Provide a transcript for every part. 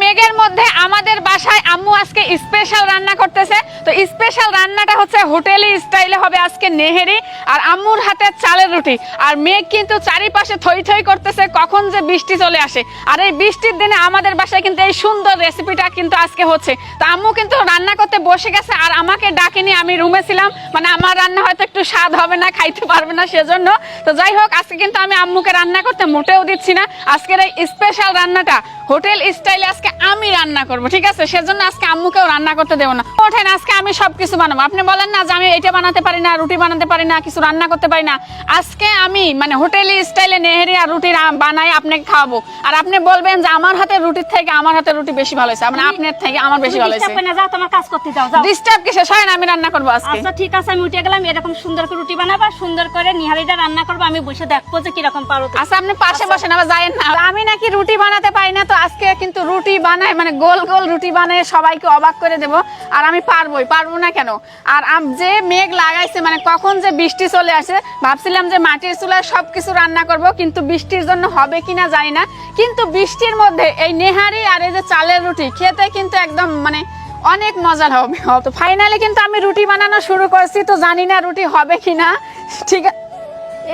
মেঘের মধ্যে আমাদের বাসায় আম্মু আজকে স্পেশাল রান্না করতেছে। তো স্পেশাল রান্নাটা হচ্ছে হোটেলি স্টাইলে হবে আজকে নেহেরি আর আম্মুর হাতে চালের রুটি। আর মেঘ কিন্তু চারিপাশে থই থই করতেছে, কখন যে বৃষ্টি চলে আসে। আর এই বৃষ্টির দিনে আমাদের বাসায় কিন্তু এই সুন্দর রেসিপিটা কিন্তু আজকে হচ্ছে। তো আম্মু কিন্তু রান্না করতে বসে গেছে আর আমাকে ডাকেনি আমি রুমে ছিলাম। মানে আমার রান্না হয়তো একটু স্বাদ হবে না, খাইতে পারবে না সেজন্য। তো যাই হোক, আজকে কিন্তু আমি আম্মুকে রান্না করতে মোটেও দিচ্ছি না। আজকের এই স্পেশাল রান্নাটা হোটেল স্টাইলে আজকে আমি রান্না করব ঠিক আছে? সেজন্য আজকে আম্মুকেও রান্না করতে দেবো না। ওঠেন আজকে আমি সবকিছু বানাবো। আপনি বলেন না যে আমি এটা বানাতে পারি না রুটি বানাতে পারি না কিছু রান্না করতে পারি না। আজকে আমি মানে হোটেল স্টাইলে নেহেরি আর রুটি বানাই আপনাকে খাওয়াবো। আর আপনি বলবেন যে আমার হাতে রুটির থেকে আমার হাতে রুটি বেশি ভালো হয়েছে। মানে আপনার থেকে আমার বেশি ভালো হয়েছে। না যাও তোমার কাজ করতে যাও যাও। ডিস্টার্ব কিসে না আমি রান্না করব আজকে। আচ্ছা ঠিক আছে আমি উঠে গেলাম এরকম সুন্দর করে রুটি বানাবা সুন্দর করে নিহারিটা রান্না করব আমি বসে দেখব যে কীরকম পারো আচ্ছা আপনি পাশে বসেন আবার যায়েন না। আমি নাকি রুটি বানাতে পারি না তো আজকে কিন্তু রুটি বানাই মানে গোল গোল রুটি বানায় সবাইকে অবাক করে দেব। আর আমি পারবোই, পারব না কেন? আর যে মেঘ লাগাইছে মানে কখন যে বৃষ্টি চলে আসে, ভাবছিলাম যে মাটির চুলায় সবকিছু রান্না করব, কিন্তু বৃষ্টির জন্য হবে কিনা জানি না। কিন্তু বৃষ্টির মধ্যে এই নেহারি আর এই যে চালের রুটি, খেতে কিন্তু একদম মানে অনেক মজার হবে। তো ফাইনালি কিন্তু আমি রুটি বানানো শুরু করছি, তো জানি না রুটি হবে কিনা। ঠিক আছে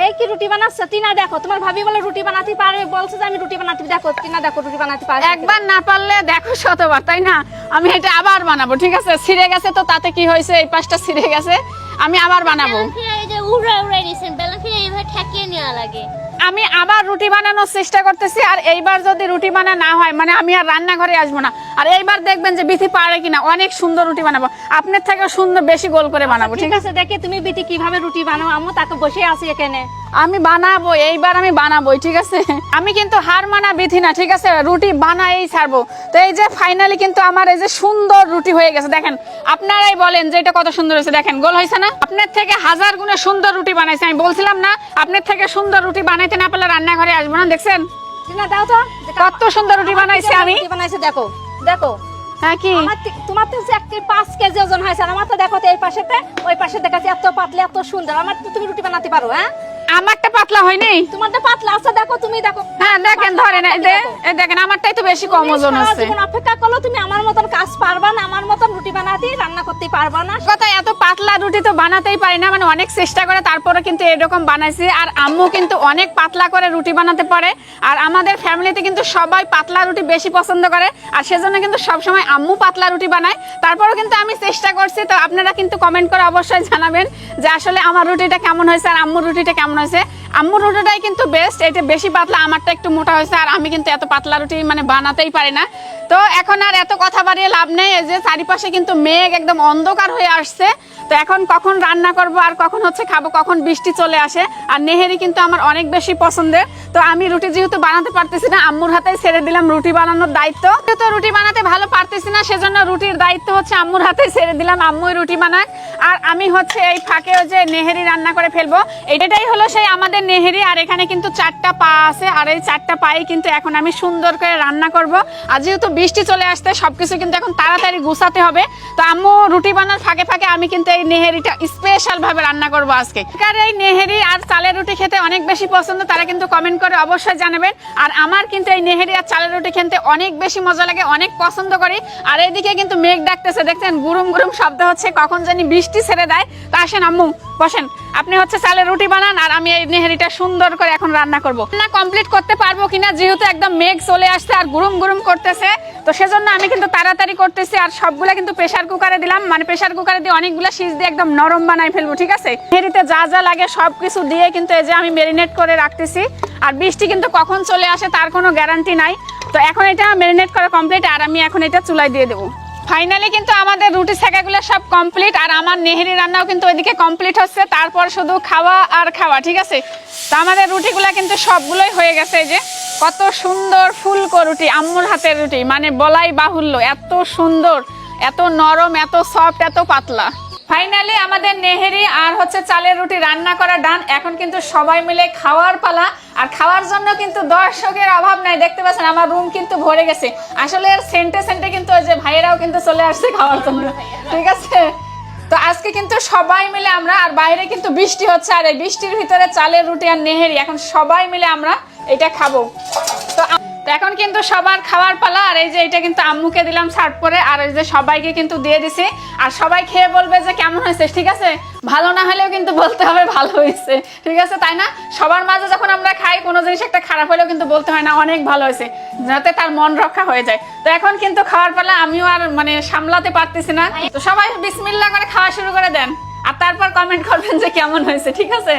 এই কি রুটি বানাচ্ছে? তিনা দেখো তোমার ভাবি বলে রুটি বানাতে পারবে বলছে যে আমি রুটি বানাতে দেখো তিনা দেখো রুটি বানাতে পারে একবার না পারলে দেখো শতবার তাই না? আমি এটা আবার বানাবো ঠিক আছে? ছিঁড়ে গেছে তো তাতে কি হয়েছে? এই পাশটা ছিঁড়ে গেছে আমি আবার বানাবো। এই যে উড়ে উড়ে দিয়েছেন বেলন ফিরে এইভাবে ঠেকিয়ে নেওয়া লাগে। আমি আবার রুটি বানানোর চেষ্টা করতেছি আর এইবার যদি রুটি বানা না হয় মানে আমি আর রান্নাঘরে আসব না। আর এইবার দেখবেন যে বিথি পারে কিনা অনেক সুন্দর রুটি বানাবো। আপনার থেকে সুন্দর বেশি গোল করে বানাবো ঠিক আছে দেখে তুমি বিটি কীভাবে রুটি বানাও। আমু তাকে বসে আছি এখানে। আমি বানাবো এইবার আমি বানাবোই ঠিক আছে? আমি কিন্তু হার মানা বিধি না ঠিক আছে? রুটি বানাই ছাড়বো। তো এই যে ফাইনালি কিন্তু আমার এই যে সুন্দর রুটি হয়ে গেছে দেখেন আপনারাই বলেন যে এটা কত সুন্দর হয়েছে দেখেন গোল হয়েছে না? আপনার থেকে হাজার গুণে সুন্দর রুটি বানাইছে আমি বলছিলাম না আপনার থেকে সুন্দর রুটি বানাইতে না পারলে রান্নাঘরে আসব না দেখছেন? তিনা দাও তো। কত সুন্দর রুটি বানাইছে আমি। বানাইছে দেখো। দেখো হ্যাঁ কি? আমার তোমার তো একটি পাঁচ কেজি ওজন হয়েছে আমার তো দেখো এই পাশেতে ওই পাশে দেখাচ্ছে এত পাতলা এত সুন্দর। আমার তো তুমি রুটি বানাতে পারো হ্যাঁ? আমারটা পাতলা হয়নি? তোমার তো পাতলা আছে দেখো তুমি দেখো। হ্যাঁ দেখেন ধরেন এই দেখেন আমারটাই তো বেশি কম ওজন আছে। অপেক্ষা করল তুমি আমার মতন কাজ পারবা না আমার মতন রুটি বানাতে রান্না করতে পারবা না। কথা এত পাতলা রুটি তো বানাতেই পারি না মানে অনেক চেষ্টা করে তারপরে কিন্তু এরকম বানাইছি। আর আম্মু কিন্তু অনেক পাতলা করে রুটি বানাতে পারে। আর আমাদের ফ্যামিলিতে কিন্তু সবাই পাতলা রুটি বেশি পছন্দ করে। আর সেজন্য কিন্তু সবসময় আম্মু পাতলা রুটি বানায়। তারপরেও কিন্তু আমি চেষ্টা করছি, তো আপনারা কিন্তু কমেন্ট করে অবশ্যই জানাবেন যে আসলে আমার রুটিটা কেমন হয়েছে আর আম্মুর রুটিটা কেমন হয়েছে। আম্মুর রুটিটাই কিন্তু বেস্ট এটা বেশি পাতলা, আমারটা একটু মোটা হয়েছে, আর আমি কিন্তু এত পাতলা রুটি মানে বানাতেই পারি না। তো এখন আর এত কথা বাড়িয়ে লাভ নেই যে চারিপাশে কিন্তু মেঘ একদম অন্ধকার হয়ে আসছে। তো এখন কখন রান্না করব আর কখন হচ্ছে খাব, কখন বৃষ্টি চলে আসে, আর নেহেরি কিন্তু আমার অনেক বেশি পছন্দের। তো আমি রুটি যেহেতু বানাতে পারতেছি না, আম্মুর হাতেই ছেড়ে দিলাম রুটি বানানোর দায়িত্ব। তো রুটি বানাতে ভালো পারতেছি না, সেজন্য রুটির দায়িত্ব হচ্ছে আম্মুর হাতে ছেড়ে দিলাম, আম্মুই রুটি বানাক। আর আমি হচ্ছে এই ফাঁকে যে নেহেরি রান্না করে ফেলব, এটাই হলো সেই আমাদের নেহেরি, আর এখানে কিন্তু চারটা পা আছে, আর এই চারটা পাই কিন্তু এখন আমি সুন্দর করে রান্না করব। আর যেহেতু বৃষ্টি চলে আসতে সবকিছু কিন্তু এখন তাড়াতাড়ি গুছাতে হবে। তো আম্মু রুটি বানার ফাঁকে ফাঁকে আমি কিন্তু এই নেহেরিটা স্পেশাল ভাবে রান্না করব আজকে। কার এই নেহেরি আর চালের রুটি খেতে অনেক বেশি পছন্দ, তারা কিন্তু কমেন্ট করে অবশ্যই জানাবেন। আর আমার কিন্তু এই নেহেরি আর চালের রুটি খেতে অনেক বেশি মজা লাগে, অনেক পছন্দ করি। আর এইদিকে কিন্তু মেঘ ডাকতেছে, দেখছেন? গুরুম গুরুম শব্দ হচ্ছে, কখন জানি বৃষ্টি ছেড়ে দেয়। তা আসেন আম্মু, বসেন। আপনি হচ্ছে চালের রুটি বানান আর আমি এই নেহেরিটা সুন্দর করে এখন রান্না করব। না কমপ্লিট করতে পারব কিনা, যেহেতু একদম মেঘ চলে আসছে আর গুরুম গুরুম করতেছে, তো সেজন্য আমি কিন্তু তাড়াতাড়ি করতেছি আর সবগুলা কিন্তু প্রেসার কুকারে দিলাম। মানে প্রেসার কুকারে দিয়ে অনেকগুলো সিজ দিয়ে একদম নরম বানাই ফেলব, ঠিক আছে? নেহেরিতে যা যা লাগে সব কিছু দিয়ে কিন্তু এই যে আমি মেরিনেট করে রাখতেছি। আর বৃষ্টি কিন্তু কখন চলে আসে তার কোনো গ্যারান্টি নাই। তো এখন এটা মেরিনেট করা কমপ্লিট আর আমি এখন এটা চুলাই দিয়ে দেবো। ফাইনালি কিন্তু আমাদের রুটি সেকাগুলো সব কমপ্লিট আর আমার নেহেরি রান্নাও কিন্তু ওইদিকে কমপ্লিট হচ্ছে। তারপর শুধু খাওয়া আর খাওয়া, ঠিক আছে? তো আমাদের রুটিগুলো কিন্তু সবগুলোই হয়ে গেছে যে, কত সুন্দর ফুলকো রুটি, আম্মুর হাতের রুটি মানে বলাই বাহুল্য, এত সুন্দর, এত নরম, এত সফট এত পাতলা। ফাইনালি আমাদের নেহেরি আর হচ্ছে চালের রুটি রান্না করা ডান এখন কিন্তু সবাই মিলে খাওয়ার পালা। আর খাওয়ার জন্য কিন্তু দর্শকের অভাব নাই। দেখতে পাচ্ছেন, আমার রুম কিন্তু ভরে গেছে। আসলে এর সেন্টে সেন্টে কিন্তু ওই যে ভাইয়েরাও কিন্তু চলে আসছে খাওয়ার জন্য। ঠিক আছে? তো আজকে কিন্তু সবাই মিলে আমরা, আর বাইরে কিন্তু বৃষ্টি হচ্ছে। আর এই বৃষ্টির ভিতরে চালের রুটি আর নেহেরি, এখন সবাই মিলে আমরা এটা খাব। তো তো এখন কিন্তু সবার খাওয়ার পালা, আর এই যে এটা কিন্তু আম্মুকে দিলাম সার্ভ করে আর এই যে সবাইকে কিন্তু দিয়ে দিছি। আর সবাই খেয়ে বলবে যে কেমন হয়েছে ঠিক আছে? ভালো না হলেও কিন্তু বলতে হবে ভালো হয়েছে, ঠিক আছে? তাই না? সবার মাঝে যখন আমরা খাই, কোনো জিনিস একটা খারাপ হলেও কিন্তু বলতে হয় না, অনেক ভালো হয়েছে, যাতে তার মন রক্ষা হয়ে যায়। তো এখন কিন্তু খাওয়ার পালা, আমিও আর মানে সামলাতে পারতেছি না। তো সবাই বিসমিল্লা করে খাওয়া শুরু করে দেন, আর তারপর কমেন্ট করবেন যে কেমন হয়েছে, ঠিক আছে?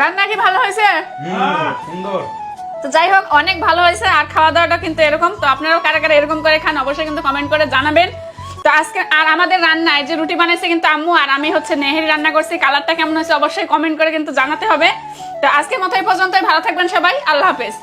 রান্না কি ভালো হয়েছে? সুন্দর। তো যাই হোক অনেক ভালো হয়েছে আর খাওয়া দাওয়াটা কিন্তু এরকম। তো আপনারাও কারা কারা এরকম করে খান অবশ্যই কিন্তু কমেন্ট করে জানাবেন। তো আজকে আর আমাদের রান্নায় যে রুটি বানাইছে কিন্তু আম্মু আর আমি হচ্ছে নেহেরি রান্না করছি কালারটা কেমন হয়েছে অবশ্যই কমেন্ট করে কিন্তু জানাতে হবে। তো আজকে মতো এই পর্যন্তই ভালো থাকবেন সবাই আল্লাহ হাফেজ।